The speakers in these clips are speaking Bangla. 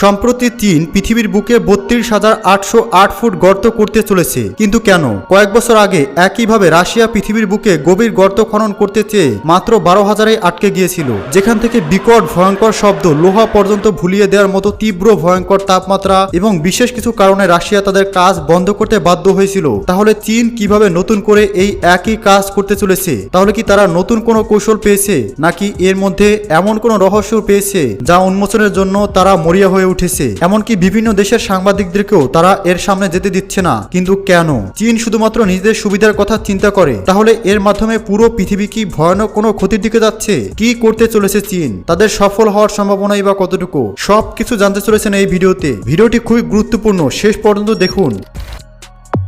সম্প্রতি চীন পৃথিবীর বুকে বত্রিশ হাজার আটশো আট ফুট গর্ত করতে চলেছে। কিন্তু কেন? কয়েক বছর আগে একইভাবে রাশিয়া পৃথিবীর বুকে গভীর গর্ত খনন করতে চেয়ে মাত্র বারো হাজারে আটকে গিয়েছিল। যেখান থেকে বিকট ভয়ঙ্কর শব্দ লোহা পর্যন্ত ভুলিয়ে দেওয়ার মতো তীব্র ভয়ঙ্কর তাপমাত্রা এবং বিশেষ কিছু কারণে রাশিয়া তাদের কাজ বন্ধ করতে বাধ্য হয়েছিল। তাহলে চীন কীভাবে নতুন করে এই একই কাজ করতে চলেছে? তাহলে কি তারা নতুন কোনো কৌশল পেয়েছে? নাকি এর মধ্যে এমন কোনো রহস্য পেয়েছে যা উন্মোচনের জন্য তারা মরিয়া হয়ে উঠেছে। এমনকি বিভিন্ন দেশের সাংবাদিকদেরকেও তারা এর সামনে যেতে দিচ্ছে না। কিন্তু কেন? চীন শুধুমাত্র নিজেদের সুবিধার কথা চিন্তা করে। তাহলে এর মাধ্যমে পুরো পৃথিবী কি ভয়ানক কোনো ক্ষতির দিকে যাচ্ছে? কি করতে চলেছে চীন? তাদের সফল হওয়ার সম্ভাবনাই বা কতটুকু? সব কিছু জানতে চলেছেন এই ভিডিওতে। ভিডিওটি খুবই গুরুত্বপূর্ণ। শেষ পর্যন্ত দেখুন।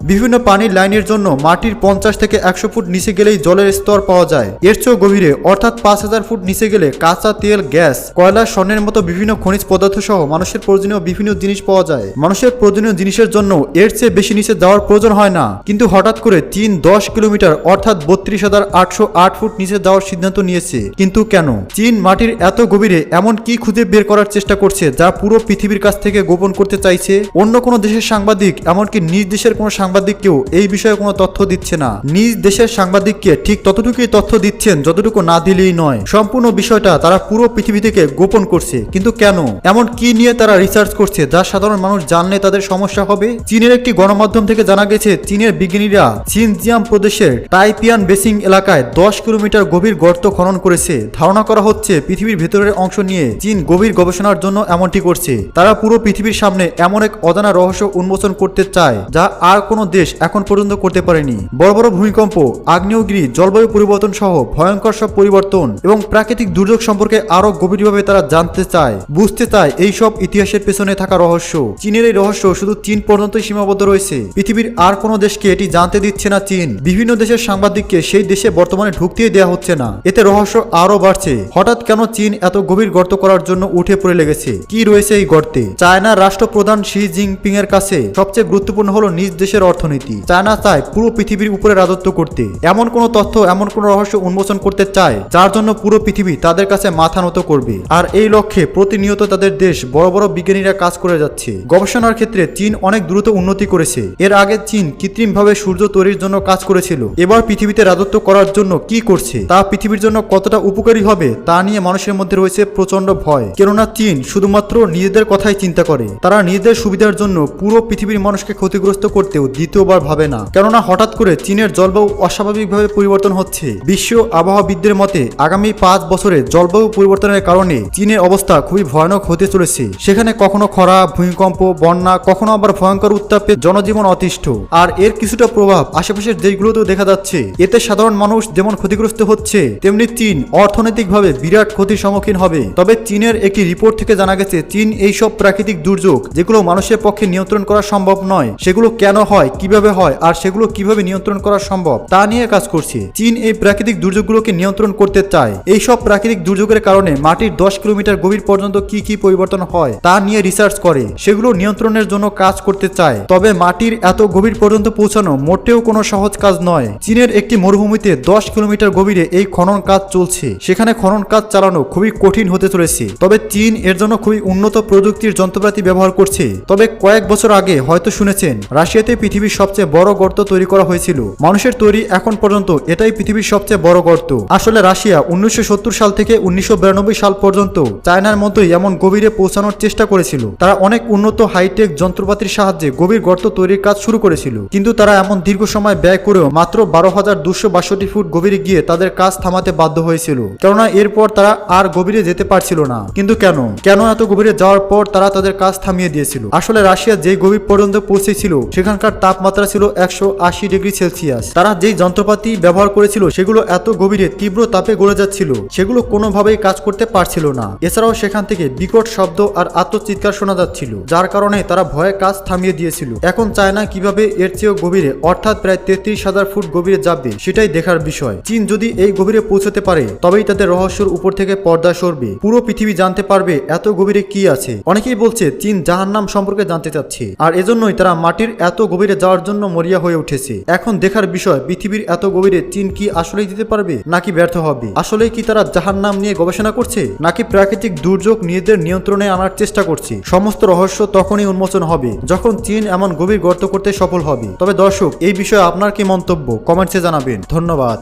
বিভিন্ন পানির লাইনের জন্য মাটির পঞ্চাশ থেকে একশো ফুট নিচে গেলেই জলের স্তর পাওয়া যায়। এর চেয়েও গভীরে, অর্থাৎ পাঁচ হাজার ফুট নিচে গেলে কাঁচা তেল, গ্যাস, কয়লা, স্বর্ণের মতো বিভিন্ন খনিজ পদার্থ সহ মানুষের প্রয়োজনীয় বিভিন্ন জিনিস পাওয়া যায়। মানুষের প্রয়োজনীয় জিনিসের জন্য এর চেয়ে বেশি নিচে যাওয়ার প্রয়োজন হয় না। কিন্তু হঠাৎ করে চীন দশ কিলোমিটার, অর্থাৎ বত্রিশ হাজার আটশো আট ফুট নিচে যাওয়ার সিদ্ধান্ত নিয়েছে। কিন্তু কেন? চীন মাটির এত গভীরে এমন কি খুঁজে বের করার চেষ্টা করছে যা পুরো পৃথিবীর কাছ থেকে গোপন করতে চাইছে? অন্য কোনো দেশের সাংবাদিক এমনকি নিজ দেশের কোনো সাংবাদিককেও এই বিষয়ে কোনো তথ্য দিচ্ছে না। নিজ দেশের সাংবাদিককে ঠিক ততটুকুই তথ্য দিচ্ছেন যতটুকু না দিলেই নয়। সম্পূর্ণ বিষয়টা তারা পুরো পৃথিবী থেকে গোপন করছে। কিন্তু কেন? এমন কি নিয়ে তারা রিসার্চ করছে যা সাধারণ মানুষ জানলে তাদের সমস্যা হবে? চীনের একটি গণমাধ্যম থেকে জানা গেছে, চীনের বিজ্ঞানীরা সিনজিয়াম প্রদেশের টাইপিয়ান বেসিং এলাকায় দশ কিলোমিটার গভীর গর্ত খনন করেছে। ধারণা করা হচ্ছে পৃথিবীর ভেতরের অংশ নিয়ে চীন গভীর গবেষণার জন্য এমনটি করছে। তারা পুরো পৃথিবীর সামনে এমন এক অজানা রহস্য উন্মোচন করতে চায়, যা আর কোনো দেশ এখন পর্যন্ত করতে পারেনি। বড় বড় ভূমিকম্প আগ্নেয়গিরি জলবায়ু পরিবর্তন সহ ভয়ঙ্কর সব পরিবর্তন এবং প্রাকৃতিক দুর্যোগ সম্পর্কে আরও গভীরভাবে তারা জানতে চায়, বুঝতে চায় এই সব ইতিহাসের পেছনে থাকা রহস্য। চীনের এই রহস্য শুধু চীন পর্যন্তই সীমাবদ্ধ রয়েছে। পৃথিবীর আর কোনো দেশকে এটি জানতে দিচ্ছে না চীন। বিভিন্ন দেশের সাংবাদিককে সেই দেশে বর্তমানে ঢুকতেই দেওয়া হচ্ছে না। এতে রহস্য আরও বাড়ছে। হঠাৎ কেন চীন এত গভীর গর্ত করার জন্য উঠে পড়ে লেগেছে? কি রয়েছে এই গর্তে? চায়নার রাষ্ট্রপ্রধান শি জিনপিং এর কাছে সবচেয়ে গুরুত্বপূর্ণ হলো নিজ দেশের অর্থনীতি। চায়না চায় পুরো পৃথিবীর উপরে রাজত্ব করতে। এমন কোন তথ্য, এমন কোন রহস্য উন্মোচন করতে চায়, যার জন্য পুরো পৃথিবী তাদের কাছে মাথা নত করবে। আর এই লক্ষ্যে প্রতিনিয়ত তাদের দেশ বড় বড় বিজ্ঞানীরা কাজ করে যাচ্ছে। গবেষণার ক্ষেত্রে চীন অনেক দ্রুত উন্নতি করেছে। এর আগে চীন কৃত্রিমভাবে সূর্য তৈরির জন্য কাজ করেছিল। এবার পৃথিবীতে রাজত্ব করার জন্য কি করছে? তা পৃথিবীর জন্য কতটা উপকারী হবে, তা নিয়ে মানুষের মধ্যে রয়েছে প্রচণ্ড ভয়। কেননা চীন শুধুমাত্র নিজেদের কথাই চিন্তা করে। তারা নিজেদের সুবিধার জন্য পুরো পৃথিবীর মানুষকে ক্ষতিগ্রস্ত করতে করতেও দ্বিতীয়বার ভাবে না। কেননা হঠাৎ করে চীনের জলবায়ু অস্বাভাবিকভাবে পরিবর্তন হচ্ছে। বিশ্ব আবহাওয়াবিদদের মতে, আগামী পাঁচ বছরে জলবায়ু পরিবর্তনের কারণে চীনের অবস্থা খুবই ভয়ানক হতে চলেছে। সেখানে কখনো খরা, ভূমিকম্প, বন্যা, কখনো আবার ভয়ঙ্কর উত্তাপে জনজীবন অতিষ্ঠ। আর এর কিছুটা প্রভাব আশেপাশের দেশগুলোতেও দেখা যাচ্ছে। এতে সাধারণ মানুষ যেমন ক্ষতিগ্রস্ত হচ্ছে, তেমনি চীন অর্থনৈতিকভাবে বিরাট ক্ষতির সম্মুখীন হবে। তবে চীনের একটি রিপোর্ট থেকে জানা গেছে, চীন এই সব প্রাকৃতিক দুর্যোগ যেগুলো মানুষের পক্ষে নিয়ন্ত্রণ করা সম্ভব নয়, সেগুলো কেন হয় কীভাবে হয়, আর সেগুলো কীভাবে নিয়ন্ত্রণ করা সম্ভব, তা নিয়ে কাজ করছে। চীন এই প্রাকৃতিক দুর্যোগগুলোকে নিয়ন্ত্রণ করতে চায়। এই সব প্রাকৃতিক দুর্যোগের কারণে মাটির দশ কিলোমিটার গভীর পর্যন্ত কি কি পরিবর্তন হয়, তা নিয়ে রিসার্চ করে। সেগুলো নিয়ন্ত্রণের জন্য কাজ করতে চায়। তবে মাটির এত গভীর পর্যন্ত পৌঁছানো মোটেও কোনো সহজ কাজ নয়। চীনের একটি মরুভূমিতে দশ কিলোমিটার গভীরে এই খনন কাজ চলছে। সেখানে খনন কাজ চালানো খুবই কঠিন হতে চলেছে। তবে চীন এর জন্য খুবই উন্নত প্রযুক্তির যন্ত্রপাতি ব্যবহার করছে। তবে কয়েক বছর আগে হয়তো শুনেছেন, রাশিয়াতে পৃথিবীর সবচেয়ে বড় গর্ত তৈরি করা হয়েছিল। মানুষের তৈরি এখন পর্যন্ত এটাই পৃথিবীর সবচেয়ে বড় গর্ত। আসলে রাশিয়া উনিশশো সাল থেকে উনিশশো সাল পর্যন্ত চায়নার মতোই এমন গভীরে পৌঁছানোর চেষ্টা করেছিল। তারা অনেক উন্নত হাইটেক যন্ত্রপাতির সাহায্যে গভীর গর্ত তৈরির কাজ শুরু করেছিল। কিন্তু তারা এমন দীর্ঘ সময় ব্যয় করেও মাত্র বারো হাজার দুশো ফুট গভীরে গিয়ে তাদের কাজ থামাতে বাধ্য হয়েছিল। কেননা এরপর তারা আর গভীরে যেতে পারছিল না। কিন্তু কেন? কেন এত গভীরে যাওয়ার পর তারা তাদের কাজ থামিয়ে দিয়েছিল? আসলে রাশিয়া যে গভীর পর্যন্ত পৌঁছেছিল, সেখানকার তাপমাত্রা ছিল একশো আশি ডিগ্রি সেলসিয়াস। তারা যেই যন্ত্রপাতি ব্যবহার করেছিল, সেগুলো এত গভীরে তীব্র তাপে গড়ে যাচ্ছিল, সেগুলো কোনোভাবেই কাজ করতে পারছিল না। এছাড়াও সেখান থেকে বিকট শব্দ আর আত্মচিৎকার শোনা যাচ্ছিল, যার কারণে তারা ভয়ে কাজ থামিয়ে দিয়েছিল। এখন চায়না কীভাবে এর চেয়েও গভীরে, অর্থাৎ প্রায় তেত্রিশ হাজার ফুট গভীরে যাবে, সেটাই দেখার বিষয়। চীন যদি এই গভীরে পৌঁছতে পারে, তবেই তাদের রহস্যের উপর থেকে পর্দা সরবে। পুরো পৃথিবী জানতে পারবে এত গভীরে কি আছে। অনেকেই বলছে, চীন জাহান্নাম সম্পর্কে জানতে চাচ্ছে, আর এজন্যই তারা মাটির এত গভীরে যাওয়ার জন্য মরিয়া হয়ে উঠেছে। এখন দেখার বিষয়, পৃথিবীর এত গভীরে চীন কি আসলেই দিতে পারবে, নাকি ব্যর্থ হবে? আসলে কি তারা জাহান নাম নিয়ে গবেষণা করছে, নাকি প্রাকৃতিক দুর্যোগ নিজেদের নিয়ন্ত্রণে আনার চেষ্টা করছে? সমস্ত রহস্য তখনই উন্মোচন হবে, যখন চীন এমন গভীর গর্ত করতে সফল হবে। তবে দর্শক, এই বিষয়ে আপনার কি মন্তব্য? কমেন্টসে জানাবেন। ধন্যবাদ।